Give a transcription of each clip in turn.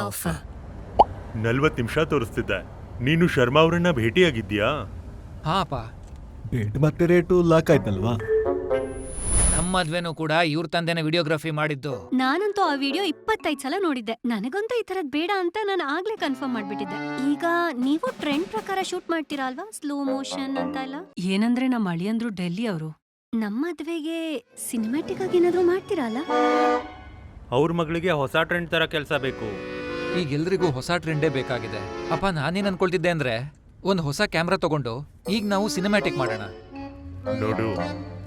Alpha. ನಲ್ವತ್ತು ನಿಮಿಷ ತೋರಿಸ್ತಿದ್ದೆ. ನೀನು ಶರ್ಮಾ ಅವರನ್ನ ಭೇಟಿಯಾಗಿದ್ಯಾ ಹಾ ಅಪ್ಪ ಡೇಟ್ ಮತ್ತೆ ರೇಟು ಲಾಕ್ ಆಯ್ತಲ್ವಾ? ನಮ್ಮ ಮದ್ವೆನೂ ಕೂಡ ಇವ್ರ ತಂದೆನ ವಿಡಿಯೋಗ್ರಫಿ ಮಾಡಿದ್ದು. ನಾನಂತೂ ಆ ವಿಡಿಯೋ ಇಪ್ಪತ್ತೈದು ಸಲ ನೋಡಿದ್ದೆ. ನನಗಂತೂ ಈ ತರದ್ ಬೇಡ ಅಂತ ನಾನು ಆಗ್ಲೇ ಕನ್ಫರ್ಮ್ ಮಾಡ್ಬಿಟ್ಟಿದ್ದೆ. ಈಗ ನೀವು ಟ್ರೆಂಡ್ ಪ್ರಕಾರ ಶೂಟ್ ಮಾಡ್ತೀರಾ ಅಲ್ವಾ? ಸ್ಲೋ ಮೋಷನ್ ಅಂತ ಎಲ್ಲ? ಏನಂದ್ರೆ ನಮ್ಮ ಅಳಿಯಂದ್ರು ಡೆಲ್ಲಿ ಅವರು. ನಮ್ಮ ಮದ್ವೆಗೆ ಸಿನಿಮ್ಯಾಟಿಕ್ ಆಗಿ ಏನಾದ್ರೂ ಮಾಡ್ತೀರಾ ಅಲ್ಲ? ಅವ್ರ ಮಗಳಿಗೆ ಹೊಸ ಟ್ರೆಂಡ್ ತರ ಕೆಲಸ ಬೇಕು. ಈಗ ಎಲ್ರಿಗೂ ಹೊಸ ಟ್ರೆಂಡೇ ಬೇಕಾಗಿದೆ. ಅಪ್ಪ ನಾನೇನ್ ಅನ್ಕೊಳ್ತಿದ್ದೆ ಅಂದ್ರೆ ಒಂದ್ ಹೊಸ ಕ್ಯಾಮ್ರಾ ತಗೊಂಡು ಈಗ ನಾವು ಸಿನಿಮ್ಯಾಟಿಕ್ ಮಾಡೋಣ. ನೋಡು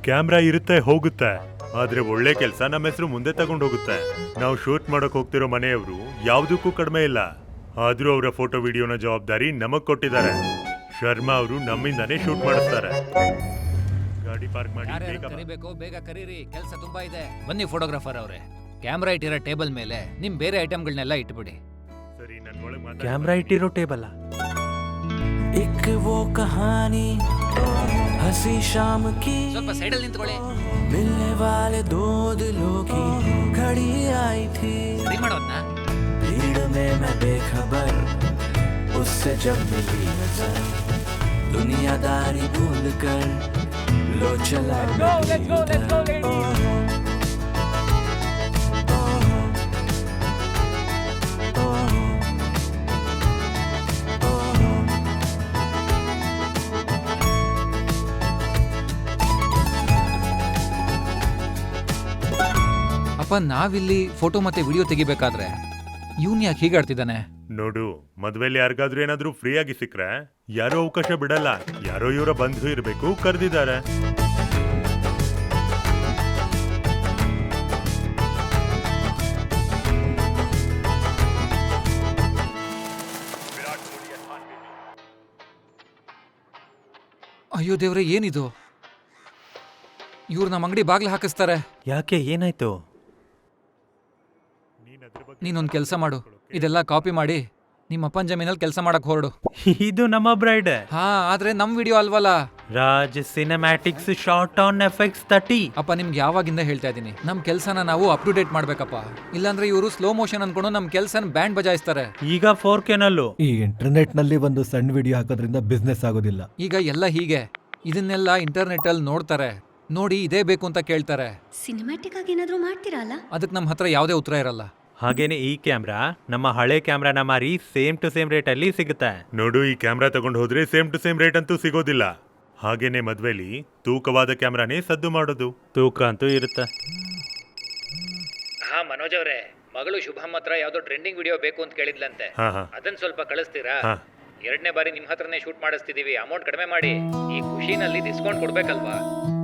ಕ್ಯಾಮ್ರಾ ಇರುತ್ತೆ ಹೋಗುತ್ತೆ. ಆದ್ರೆ ಒಳ್ಳೆ ಕೆಲಸ ನಮ್ಮ ಹೆಸರು ಮುಂದೆ ತಗೊಂಡು ಹೋಗುತ್ತೆ ನಾವು ಶೂಟ್ ಮಾಡಕ್ ಹೋಗ್ತಿರೋ ಮನೆಯವರು ಯಾವ್ದಕ್ಕೂ ಕಡಿಮೆ ಇಲ್ಲ. ಆದ್ರೂ ಅವರ ಫೋಟೋ ವಿಡಿಯೋನ ಜವಾಬ್ದಾರಿ ನಮಗ್ ಕೊಟ್ಟಿದ್ದಾರೆ. ಶರ್ಮಾ ಅವರು ನಮ್ಮಿಂದಾನೇ ಶೂಟ್ ಮಾಡಿಸ್ತಾರೆ. ಗಾಡಿ ಪಾರ್ಕ್ ಮಾಡಿ ಬೇಗ ಬಾ. ಕರಿಬೇಕು ಬೇಗ ಕರೀರಿ. ಕೆಲಸ ತುಂಬಾ ಇದೆ. ಬನ್ನಿ ಫೋಟೋಗ್ರಾಫರ್ ಅವರೇ. ಕ್ಯಾಮ್ರಾ ಇಟ್ಟಿರೋ ಟೇಬಲ್ ಮೇಲೆ ನಿಮ್ ಬೇರೆ ಐಟಮ್ಗಳನ್ನೆಲ್ಲ ಇಟ್ಬಿಡಿ. ಕ್ಯಾಮ್ರಾ ಇಟ್ಟಿರೋ ಟೇಬಲ್ एक वो कहानी हंसी शाम की ಸ್ವಲ್ಪ ಸೈಡಲ್ಲಿ ನಿಂತ್ಕೊಳ್ಳಿ मिलने वाले दो दिलों की घड़ी आई थी ಸರಿ ಮಾಡೋದ್ನ भीड़ में मैं बेखबर उससे जब मिली नजर दुनियादारी भूल कर लो चला ಅಪ್ಪ ನಾವಿಲ್ಲಿ ಫೋಟೋ ಮತ್ತೆ ವಿಡಿಯೋ ತೆಗಿಬೇಕಾದ್ರೆ ಇವನ್ ಯಾಕೆ ಹೀಗಾಡ್ತಿದ್ದಾನೆ ನೋಡು ಮದ್ವೆಲಿ ಯಾರಿಗಾದ್ರೂ ಏನಾದ್ರೂ ಫ್ರೀ ಆಗಿ ಸಿಕ್ರೆ ಯಾರೋ ಅವಕಾಶ ಬಿಡಲ್ಲ ಯಾರೋ ಇವರ ಬಂಧು ಇರಬೇಕು ಕರೆದಿದ್ದಾರೆ. ಅಯ್ಯೋ ದೇವ್ರೆ ಏನಿದು? ಇವ್ರು ನಮ್ಮ ಅಂಗಡಿ ಬಾಗ್ಲು ಹಾಕಿಸ್ತಾರೆ. ಯಾಕೆ ಏನಾಯ್ತು? ನೀನೊಂದು ಕೆಲಸ ಮಾಡು. ಇದೆಲ್ಲ ಕಾಪಿ ಮಾಡಿ ನಿಮ್ಮ ಅಪ್ಪನ ಜಮೀನಲ್ಲಿ ಕೆಲಸ ಮಾಡಕ್ ಹೊರಡು. ಇದು ನಮ್ಮ ಬ್ರೈಡ್. ಹಾ ಆದ್ರೆ ನಮ್ video ಅಲ್ವಲ್ಲ? Raj cinematics short on effects thirty ಅಪ್ಪ ನಿಮ್ಗೆ ಯಾವಾಗಿಂದ ಹೇಳ್ತಾ ಇದ್ದೀನಿ ನಮ್ ಕೆಲಸನ ನಾವು ಅಪ್ ಟು ಡೇಟ್ ಮಾಡ್ಬೇಕಪ್ಪ. ಇಲ್ಲಾಂದ್ರೆ ಇವರು ಸ್ಲೋ ಮೋಷನ್ ಅನ್ಕೊಂಡು ನಮ್ ಕೆಲಸನ ಬ್ಯಾಂಡ್ ಬಜಾಯಿಸ್ತಾರೆ. ಈಗ ಫೋರ್ ಕೆನಲ್ಲು ಈ ಇಂಟರ್ನೆಟ್ನಲ್ಲಿ ಒಂದು ಸಣ್ಣ ವಿಡಿಯೋ ಹಾಕೋದ್ರಿಂದ ಬಿಸ್ನೆಸ್ ಆಗೋದಿಲ್ಲ. ಈಗ ಎಲ್ಲ ಹೀಗೆ. ಇದನ್ನೆಲ್ಲ ಇಂಟರ್ನೆಟ್ ಅಲ್ಲಿ ನೋಡ್ತಾರೆ. ನೋಡಿ ಇದೇ ಬೇಕು ಅಂತ ಕೇಳ್ತಾರೆ. ಸಿನಿಮ್ಯಾಟಿಕ್ ಆಗಿ ಏನಾದ್ರೂ ಮಾಡ್ತೀರಾ ಅಲ್ಲ? ಅದಕ್ಕೆ ನಮ್ಮ ಹತ್ರ ಯಾವುದೇ ಉತ್ತರ ಇರಲ್ಲ. ಹಾಗೇನೆ ಈ ಕ್ಯಾಮ್ರಾ ನಮ್ಮ ಹಳೆ ಕ್ಯಾಮ್ರಾನ ಮಾರಿ ಸೇಮ್ ಟು ಸೇಮ್ ರೇಟ್ ಅಲ್ಲಿ ಸಿಗುತ್ತೆ. ನೋಡು ಈ ಕ್ಯಾಮ್ರಾ ತಗೊಂಡು ಹೋದ್ರೆ ಸೇಮ್ ಟು ಸೇಮ್ ರೇಟ್ ಅಂತೂ ಸಿಗೋದಿಲ್ಲ. ಹಾಗೇನೆ ಮದ್ವೆಲಿ ತೂಕವಾದ ಕ್ಯಾಮ್ರಾನೇ ಸದ್ದು ಮಾಡೋದು. ತೂಕ ಅಂತೂ ಇರುತ್ತೆ. ಹಾ ಮನೋಜ್ ಅವರೇ ಮಗಳು ಶುಭಮ್ ಹತ್ರ ಯಾವ್ದೋ ಟ್ರೆಂಡಿಂಗ್ ವಿಡಿಯೋ ಬೇಕು ಅಂತ ಕೇಳಿದ್ಲಂತೆ. ಹಾ ಹಾ. ಅದನ್ನ ಸ್ವಲ್ಪ ಕಳಿಸ್ತೀರಾ? ಹಾ. ಎರಡನೇ ಬಾರಿ ನಿಮ್ ಹತ್ರನೇ ಶೂಟ್ ಮಾಡಿಸ್ತಿದೀವಿ ಅಮೌಂಟ್ ಕಡಿಮೆ ಮಾಡಿ. ಈ ಖುಷಿನಲ್ಲಿ ಡಿಸ್ಕೌಂಟ್ ಕೊಡ್ಬೇಕಲ್ವಾ?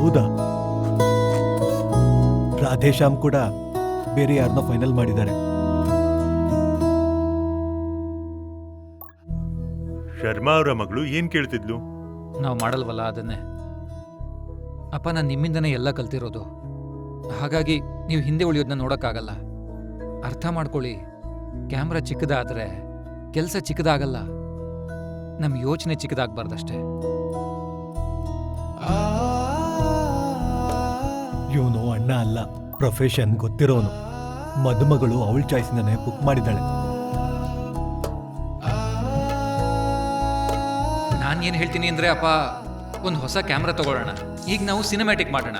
ಹೌದಾ? ರಾಧೇಶ್ಯಾಮ್ ಕೂಡ ಬೇರೆ ಯಾರನ್ನೋ ಫೈನಲ್ ಮಾಡಿದ್ದಾರೆ. ಶರ್ಮಾ ಅವರ ಮಗಳು ಏನ್ ಕೇಳ್ತಿದ್ಲು? ನಾವು ಮಾಡಲ್ವಲ್ಲ ಅದನ್ನೇ. ಅಪ್ಪ ನಾನು ನಿಮ್ಮಿಂದನೇ ಎಲ್ಲ ಕಲ್ತಿರೋದು. ಹಾಗಾಗಿ ನೀವು ಹಿಂದೆ ಉಳಿಯೋದನ್ನ ನೋಡೋಕ್ಕಾಗಲ್ಲ. ಅರ್ಥ ಮಾಡ್ಕೊಳ್ಳಿ. ಕ್ಯಾಮ್ರಾ ಚಿಕ್ಕದಾದ್ರೆ ಕೆಲಸ ಚಿಕ್ಕದಾಗಲ್ಲ. ನಮ್ಮ ಯೋಚನೆ ಚಿಕ್ಕದಾಗಬಾರ್ದಷ್ಟೇ. ಇವನು ಅಣ್ಣ ಅಲ್ಲ ಪ್ರೊಫೆಷನ್ ಗೊತ್ತಿರೋನು. ಮದುಮಗಳು ಅವಳ ಚಾಯ್ಸಿಂದನೇ ಬುಕ್ ಮಾಡಿದ್ದಾಳೆ. ನಾನು ಏನು ಹೇಳ್ತೀನಿ ಅಂದರೆ ಅಪ್ಪ ಒಂದು ಹೊಸ ಕ್ಯಾಮ್ರಾ ತಗೊಳ್ಳೋಣ. ಈಗ ನಾವು ಸಿನಿಮ್ಯಾಟಿಕ್ ಮಾಡೋಣ.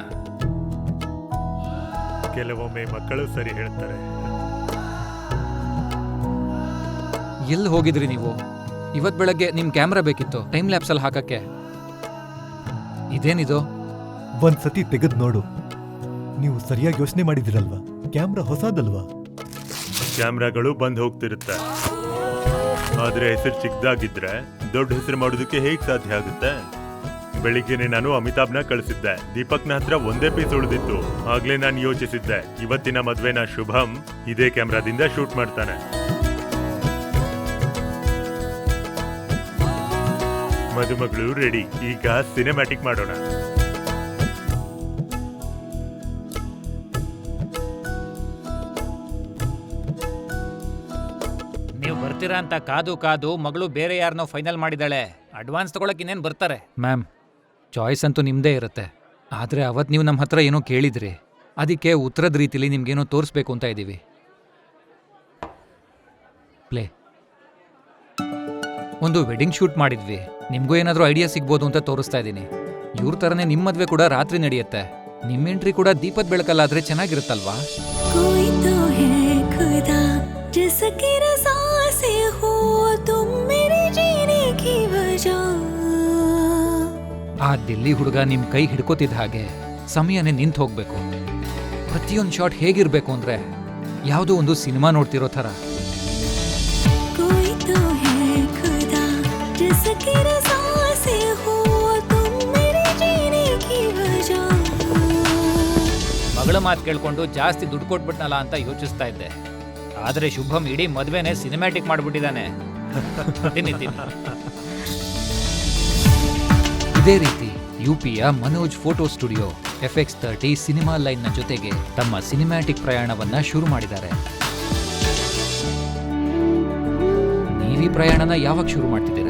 ಕೆಲವೊಮ್ಮೆ ಮಕ್ಕಳು ಸರಿ ಹೇಳ್ತಾರೆ. ಎಲ್ಲಿ ಹೋಗಿದ್ರಿ ನೀವು? ಇವತ್ತು ಬೆಳಗ್ಗೆ ನಿಮ್ಮ ಕ್ಯಾಮ್ರಾ ಬೇಕಿತ್ತು ಟೈಮ್ ಲ್ಯಾಪ್ಸಲ್ಲಿ ಹಾಕಕ್ಕೆ. ಇದೇನಿದು? ಒಂದ್ಸತಿ ತೆಗೆದು ನೋಡು. ನೀವು ಸರಿಯಾಗಿ ಯೋಚನೆ ಮಾಡಿದಿರಲ್ವಾ ಕ್ಯಾಮ್ರಾ ಹೊಸದಲ್ವಾ? ಕ್ಯಾಮ್ರಾಗಳು ಬಂದ್ ಹೋಗ್ತಿರುತ್ತೆ. ಆದ್ರೆ ಹೆಸರು ಚಿಕ್ಕದಾಗಿದ್ರೆ ದೊಡ್ಡ ಹೆಸರು ಮಾಡೋದಕ್ಕೆ ಹೇಗ್ ಸಾಧ್ಯ ಆಗುತ್ತೆ? ಬೆಳಿಗ್ಗೆನೆ ನಾನು ಅಮಿತಾಬ್ನ ಕಳಿಸಿದ್ದೆ. ದೀಪಕ್ನ ಹತ್ರ ಒಂದೇ ಪೀಸ್ ಉಳಿದಿತ್ತು. ಆಗ್ಲೇ ನಾನು ಯೋಚಿಸಿದ್ದೆ. ಇವತ್ತಿನ ಮದ್ವೆನ ಶುಭಂ, ಇದೇ ಕ್ಯಾಮ್ರಾದಿಂದ ಶೂಟ್ ಮಾಡ್ತಾನೆ. ಮದುಮಗಳು ರೆಡಿ ಈಗ ಸಿನಿಮ್ಯಾಟಿಕ್ ಮಾಡೋಣ. ಬರ್ತೀರಾ ಅಂತ ಕಾದು ಕಾದು ಮಗಳು ಬೇರೆ ಯಾರನ್ನೋ ಫೈನಲ್ ಮಾಡಿದಾಳೆ ಅಡ್ವಾನ್ಸ್ ತಗೊಳಕ್ ಇನ್ನೇನು ಬರ್ತಾರೆ ಮ್ಯಾಮ್ ಚಾಯ್ಸ್ ಅಂತೂ ನಿಮ್ದೇ ಇರುತ್ತೆ ಆದ್ರೆ ಅವತ್ ನೀವು ನಮ್ಮ ಹತ್ರ ಏನೋ ಕೇಳಿದ್ರಿ ಅದಕ್ಕೆ ಉತ್ತರದ ರೀತಿಲಿ ನಿಮ್ಗೇನೋ ತೋರಿಸ್ಬೇಕು ಅಂತ ಇದ್ದೀವಿ ಪ್ಲೇ ಒಂದು ವೆಡ್ಡಿಂಗ್ ಶೂಟ್ ಮಾಡಿದ್ವಿ ನಿಮ್ಗೂ ಏನಾದರೂ ಐಡಿಯಾ ಸಿಗ್ಬೋದು ಅಂತ ತೋರಿಸ್ತಾ ಇದ್ದೀನಿ ಇವ್ರ ಥರನೇ ನಿಮ್ಮ ಮದ್ವೆ ಕೂಡ ರಾತ್ರಿ ನಡೆಯುತ್ತೆ ನಿಮ್ಮ ಎಂಟ್ರಿ ಕೂಡ ದೀಪದ ಬೆಳಕಲ್ಲಾದ್ರೆ ಚೆನ್ನಾಗಿರುತ್ತಲ್ವಾ कोई तो है खुदा जिसकी रजा से हो तुम मेरे जीने की वजह ಆ ದಿಲ್ಲಿ ಹುಡುಗ ನಿಮ್ ಕೈ ಹಿಡ್ಕೋತಿದ್ದ ಹಾಗೆ ಸಮಯನೇ ನಿಂತು ಹೋಗ್ಬೇಕು ಪ್ರತಿಯೊಂದು ಶಾಟ್ ಹೇಗಿರ್ಬೇಕು ಅಂದ್ರೆ ಯಾವುದೋ ಒಂದು ಸಿನಿಮಾ ನೋಡ್ತಿರೋ ಥರ कोई तो है खुदा जिसकी रजा से हो तुम मेरे जीने की वजह ಮಗಳ ಮಾತು ಕೇಳ್ಕೊಂಡು ಜಾಸ್ತಿ ದುಡ್ಡು ಕೊಟ್ಬಿಟ್ನಲ್ಲ ಅಂತ ಯೋಚಿಸ್ತಾ ಇದ್ದೆ ಆದ್ರೆ ಶುಭಂ ಇಡೀ ಮದ್ವೆನೆ ಸಿನಿಮ್ಯಾಟಿಕ್ ಮಾಡ್ಬಿಟ್ಟಿದ್ದಾನೆ. ಇದೇ ರೀತಿ ಯುಪಿಯ Manoj photo studio F X thirty cinema ಲೈನ್ನ ಜೊತೆಗೆ ತಮ್ಮ ಸಿನಿಮ್ಯಾಟಿಕ್ ಪ್ರಯಾಣವನ್ನ ಶುರು ಮಾಡಿದ್ದಾರೆ. ನೀವೀ ಪ್ರಯಾಣನ ಯಾವಾಗ ಶುರು ಮಾಡ್ತಿದ್ದೀರಾ?